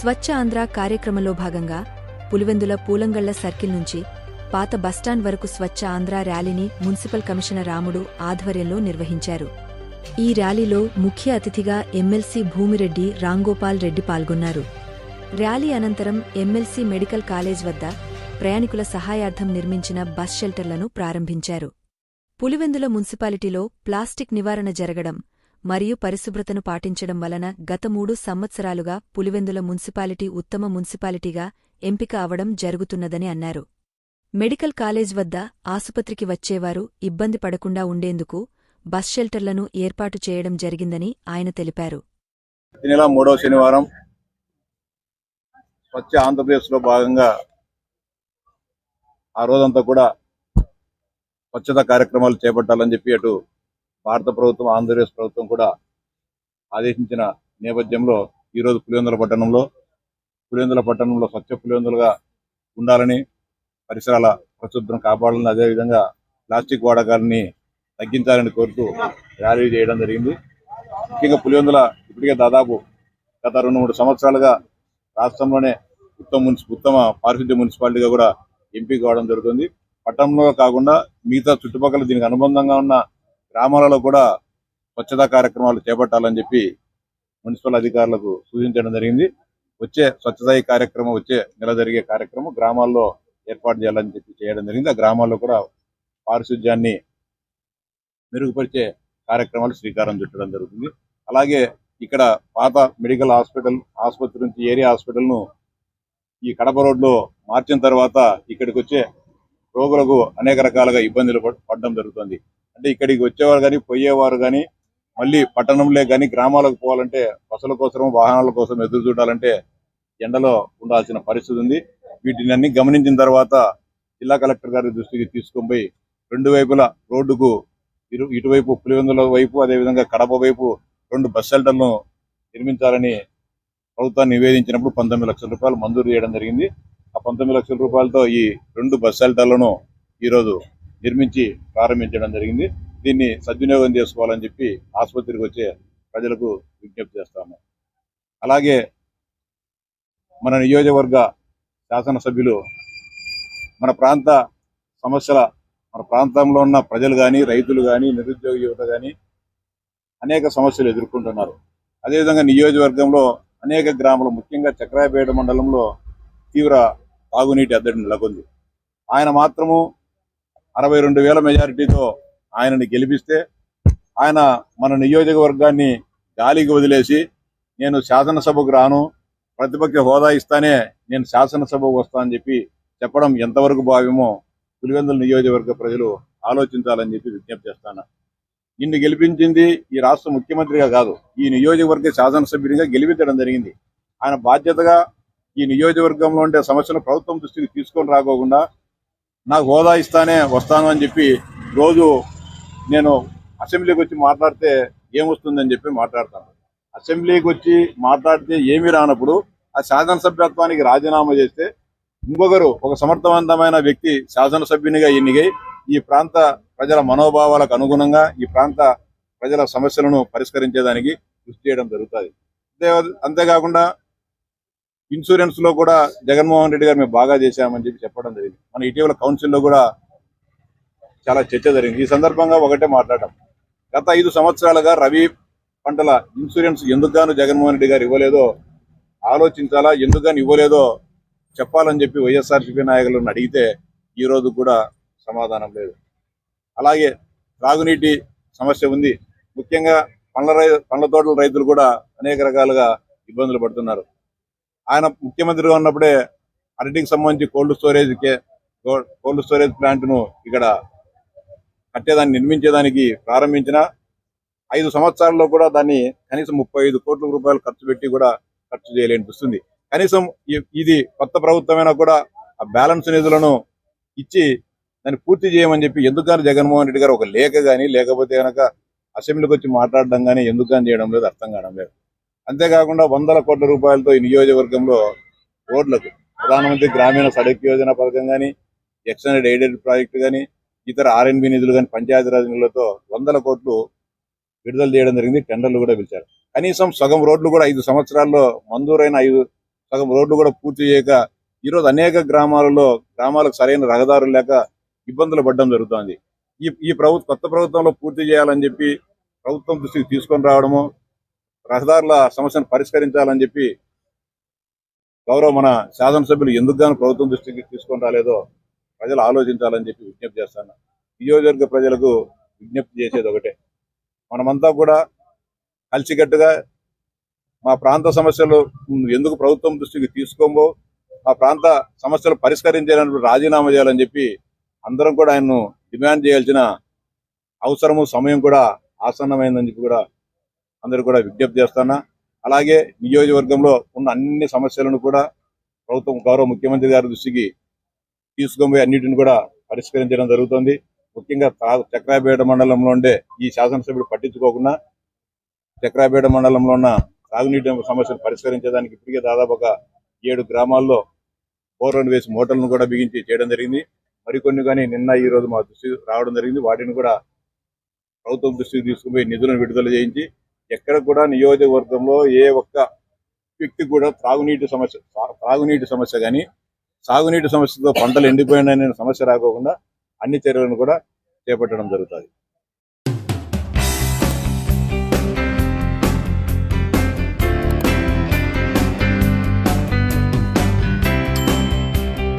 స్వచ్ఛ ఆంధ్ర కార్యక్రమంలో భాగంగా పులివెందుల పూలంగళ్ళ సర్కిల్ నుంచి పాత బస్టాండ్ వరకు స్వచ్ఛ ఆంధ్ర ర్యాలీని మున్సిపల్ కమిషనర్ రాముడు ఆధ్వర్యంలో నిర్వహించారు. ఈ ర్యాలీలో ముఖ్య అతిథిగా ఎమ్మెల్సీ భూమిరెడ్డి రాంగోపాల్ రెడ్డి పాల్గొన్నారు. ర్యాలీ అనంతరం ఎమ్మెల్సీ మెడికల్ కాలేజ్ వద్ద ప్రయాణికుల సహాయార్థం నిర్మించిన బస్ షెల్టర్లను ప్రారంభించారు. పులివెందుల మున్సిపాలిటీలో ప్లాస్టిక్ నివారణ జరగడం మరియు పరిశుభ్రతను పాటించడం వలన గత మూడు సంవత్సరాలుగా పులివెందుల మున్సిపాలిటీ ఉత్తమ మున్సిపాలిటీగా ఎంపిక అవడం జరుగుతున్నదని అన్నారు. మెడికల్ కాలేజ్ వద్ద ఆసుపత్రికి వచ్చేవారు ఇబ్బంది పడకుండా ఉండేందుకు బస్ షెల్టర్లను ఏర్పాటు చేయడం జరిగిందని ఆయన తెలిపారు. నెల మూడవ శనివారం స్వచ్ఛ ఆంధ్రప్రదేశ్లో భాగంగా ఆ రోజంతా కూడా స్వచ్ఛత కార్యక్రమాలు చేపట్టాలని చెప్పి అటు భారత ప్రభుత్వం ఆంధ్రప్రదేశ్ ప్రభుత్వం కూడా ఆదేశించిన నేపథ్యంలో ఈరోజు పులివెందుల పట్టణంలో పులివెందుల పట్టణంలో స్వచ్ఛ పులివెందులుగా ఉండాలని పరిసరాల పరిశుభ్రం కాపాడాలని అదేవిధంగా ప్లాస్టిక్ వాడకాలని తగ్గించాలని కోరుతూ ర్యాలీ చేయడం జరిగింది. ముఖ్యంగా పులివెందుల ఇప్పటికే దాదాపు గత రెండు మూడు సంవత్సరాలుగా రాష్ట్రంలోనే ఉత్తమ మున్సి ఉత్తమ పారిశుద్ధ్య మున్సిపాలిటీగా కూడా ఎంపీ కావడం జరుగుతుంది. పట్టణంలో కాకుండా మిగతా చుట్టుపక్కల దీనికి అనుబంధంగా ఉన్న గ్రామాలలో కూడా స్వచ్ఛతా కార్యక్రమాలు చేపట్టాలని చెప్పి మున్సిపల్ అధికారులకు సూచించడం జరిగింది. వచ్చే స్వచ్ఛతా కార్యక్రమం వచ్చే నెల జరిగే కార్యక్రమం గ్రామాల్లో ఏర్పాటు చేయాలని చెప్పి చేయడం జరిగింది. ఆ గ్రామాల్లో కూడా పారిశుధ్యాన్ని మెరుగుపరిచే కార్యక్రమాలు శ్రీకారం చుట్టడం జరుగుతుంది. అలాగే ఇక్కడ పాత మెడికల్ హాస్పిటల్ ఆసుపత్రి నుంచి ఏరియా హాస్పిటల్ను ఈ కడప రోడ్లో మార్చిన తర్వాత ఇక్కడికి వచ్చే రోగులకు అనేక రకాలుగా ఇబ్బందులు పడడం జరుగుతుంది. అంటే ఇక్కడికి వచ్చేవారు కానీ పోయేవారు కానీ మళ్ళీ పట్టణంలో కానీ గ్రామాలకు పోవాలంటే బస్సుల కోసం వాహనాల కోసం ఎదురు చూడాలంటే ఎండలో ఉండాల్సిన పరిస్థితి ఉంది. వీటిని అన్ని గమనించిన తర్వాత జిల్లా కలెక్టర్ గారి దృష్టికి తీసుకొని పోయి రెండు వైపులా రోడ్డుకు ఇరు ఇటువైపు పులివెందుల వైపు అదేవిధంగా కడప వైపు రెండు బస్ షెల్టర్లను నిర్మించాలని ప్రభుత్వాన్ని నివేదించినప్పుడు పంతొమ్మిది లక్షల రూపాయలు మంజూరు చేయడం జరిగింది. ఆ పంతొమ్మిది లక్షల రూపాయలతో ఈ రెండు బస్ షెల్టర్లను ఈరోజు నిర్మించి ప్రారంభించడం జరిగింది. దీన్ని సద్వినియోగం చేసుకోవాలని చెప్పి ఆసుపత్రికి వచ్చే ప్రజలకు విజ్ఞప్తి చేస్తాము. అలాగే మన నియోజకవర్గ శాసనసభ్యులు మన ప్రాంత సమస్యల మన ప్రాంతంలో ఉన్న ప్రజలు కానీ రైతులు కానీ నిరుద్యోగ యువత కానీ అనేక సమస్యలు ఎదుర్కొంటున్నారు. అదేవిధంగా నియోజకవర్గంలో అనేక గ్రామాలు ముఖ్యంగా చక్రాయపేట మండలంలో తీవ్ర తాగునీటి అద్దడి నెలకొంది. ఆయన మాత్రము అరవై రెండు వేల మెజారిటీతో ఆయనని గెలిపిస్తే ఆయన మన నియోజకవర్గాన్ని గాలికి వదిలేసి నేను శాసనసభకు రాను ప్రతిపక్ష హోదా ఇస్తానే నేను శాసనసభకు వస్తా అని చెప్పి చెప్పడం ఎంతవరకు భావ్యమో పులివెందుల నియోజకవర్గ ప్రజలు ఆలోచించాలని చెప్పి విజ్ఞప్తి చేస్తాను. నిన్ను గెలిపించింది ఈ రాష్ట్ర ముఖ్యమంత్రిగా కాదు ఈ నియోజకవర్గ శాసనసభ్యునిగా గెలిపించడం జరిగింది. ఆయన బాధ్యతగా ఈ నియోజకవర్గంలో ఉండే సమస్యలు ప్రభుత్వం దృష్టికి తీసుకొని రాకోకుండా నాకు హోదా ఇస్తానే వస్తాను అని చెప్పి రోజు నేను అసెంబ్లీకి వచ్చి మాట్లాడితే ఏమొస్తుందని చెప్పి మాట్లాడతాను. అసెంబ్లీకి వచ్చి మాట్లాడితే ఏమీ రానప్పుడు ఆ శాసనసభ్యత్వానికి రాజీనామా చేస్తే ఇంకొకరు ఒక సమర్థవంతమైన వ్యక్తి శాసనసభ్యునిగా ఎన్నికై ఈ ప్రాంత ప్రజల మనోభావాలకు అనుగుణంగా ఈ ప్రాంత ప్రజల సమస్యలను పరిష్కరించేదానికి కృషి చేయడం జరుగుతుంది. అంతే అంతేకాకుండా ఇన్సూరెన్స్లో కూడా జగన్మోహన్ రెడ్డి గారు మేము బాగా చేశామని చెప్పి చెప్పడం జరిగింది. మన ఇటీవల కౌన్సిల్లో కూడా చాలా చర్చ జరిగింది. ఈ సందర్భంగా ఒకటే మాట్లాడటం గత ఐదు సంవత్సరాలుగా రవి పంటల ఇన్సూరెన్స్ ఎందుకుగాను జగన్మోహన్ రెడ్డి గారు ఇవ్వలేదో ఆలోచించాలా? ఎందుకు ఇవ్వలేదో చెప్పాలని చెప్పి వైఎస్ఆర్సీపీ నాయకులను అడిగితే ఈ రోజు కూడా సమాధానం లేదు. అలాగే త్రాగునీటి సమస్య ఉంది. ముఖ్యంగా పండ్ల రై పండ్ల తోటల రైతులు కూడా అనేక రకాలుగా ఇబ్బందులు పడుతున్నారు. ఆయన ముఖ్యమంత్రిగా ఉన్నప్పుడే అన్నిటికి సంబంధించి కోల్డ్ స్టోరేజ్ కోల్డ్ స్టోరేజ్ ప్లాంట్ను ఇక్కడ కట్టేదాన్ని నిర్మించేదానికి ప్రారంభించిన ఐదు సంవత్సరాల్లో కూడా దాన్ని కనీసం ముప్పై ఐదు కోట్ల రూపాయలు ఖర్చు పెట్టి కూడా ఖర్చు చేయలేని వస్తుంది కనీసం ఇది కొత్త ప్రభుత్వమైనా కూడా ఆ బ్యాలెన్స్ నిధులను ఇచ్చి దాన్ని పూర్తి చేయమని చెప్పి ఎందుకని జగన్మోహన్ రెడ్డి గారు ఒక లేఖ కానీ లేకపోతే కనుక అసెంబ్లీకి వచ్చి మాట్లాడడం కానీ ఎందుకని చేయడం లేదు అర్థం కావడం లేదు. అంతేకాకుండా వందల కోట్ల రూపాయలతో ఈ నియోజకవర్గంలో రోడ్లకు ప్రధానమంత్రి గ్రామీణ సడక్ యోజన పథకం కానీ ఎక్స్టెండెడ్ ఎయిడెడ్ ప్రాజెక్టు కానీ ఇతర ఆర్ఎన్బి నిధులు కానీ పంచాయతీరాజ్ నిధులతో వందల కోట్లు విడుదల చేయడం జరిగింది. టెండర్లు కూడా పిలిచారు. కనీసం సగం రోడ్లు కూడా ఐదు సంవత్సరాల్లో మంజూరైన ఐదు సగం రోడ్లు కూడా పూర్తి చేయక ఈరోజు అనేక గ్రామాలలో గ్రామాలకు సరైన రహదారులు లేక ఇబ్బందులు పడడం జరుగుతోంది. ఈ ఈ ప్రభుత్వ కొత్త ప్రభుత్వంలో పూర్తి చేయాలని చెప్పి ప్రభుత్వం దృష్టికి తీసుకొని రావడము రహదారుల సమస్యను పరిష్కరించాలని చెప్పి గౌరవ మన శాసనసభ్యులు ఎందుకు గాను ప్రభుత్వం దృష్టికి తీసుకొని రాలేదో ప్రజలు ఆలోచించాలని చెప్పి విజ్ఞప్తి చేస్తాను. నియోజకవర్గ ప్రజలకు విజ్ఞప్తి చేసేది ఒకటే. మనమంతా కూడా కలిసికట్టుగా మా ప్రాంత సమస్యలు ఎందుకు ప్రభుత్వం దృష్టికి తీసుకోమో మా ప్రాంత సమస్యలు పరిష్కరించేటప్పుడు రాజీనామా చేయాలని చెప్పి అందరం కూడా ఆయన్ను డిమాండ్ చేయాల్సిన అవసరము సమయం కూడా ఆసన్నమైందని చెప్పి కూడా అందరూ కూడా విజ్ఞప్తి చేస్తానా అలాగే నియోజకవర్గంలో ఉన్న అన్ని సమస్యలను కూడా ప్రభుత్వం గౌరవ ముఖ్యమంత్రి గారి దృష్టికి తీసుకొని పోయి అన్నిటిని కూడా పరిష్కరించడం జరుగుతుంది. ముఖ్యంగా చక్రాపేట మండలంలో ఉండే ఈ శాసనసభ్యుడు పట్టించుకోకుండా చక్రాపేట మండలంలో ఉన్న తాగునీటి సమస్యను పరిష్కరించడానికి ఇప్పటికే దాదాపు ఒక ఏడు గ్రామాల్లో బోర్లను వేసి మోటార్లను కూడా బిగించి చేయడం జరిగింది. మరికొన్ని కానీ నిన్న ఈ రోజు మా దృష్టి రావడం జరిగింది. వాటిని కూడా ప్రభుత్వం దృష్టికి తీసుకుపోయి నిధులను విడుదల చేయించి ఎక్కడ కూడా నియోజకవర్గంలో ఏ ఒక్క వ్యక్తి కూడా త్రాగునీటి సమస్య త్రాగునీటి సమస్య కానీ సాగునీటి సమస్యతో పంటలు ఎండిపోయిన సమస్య రాకోకుండా అన్ని చర్యలను కూడా చేపట్టడం జరుగుతుంది.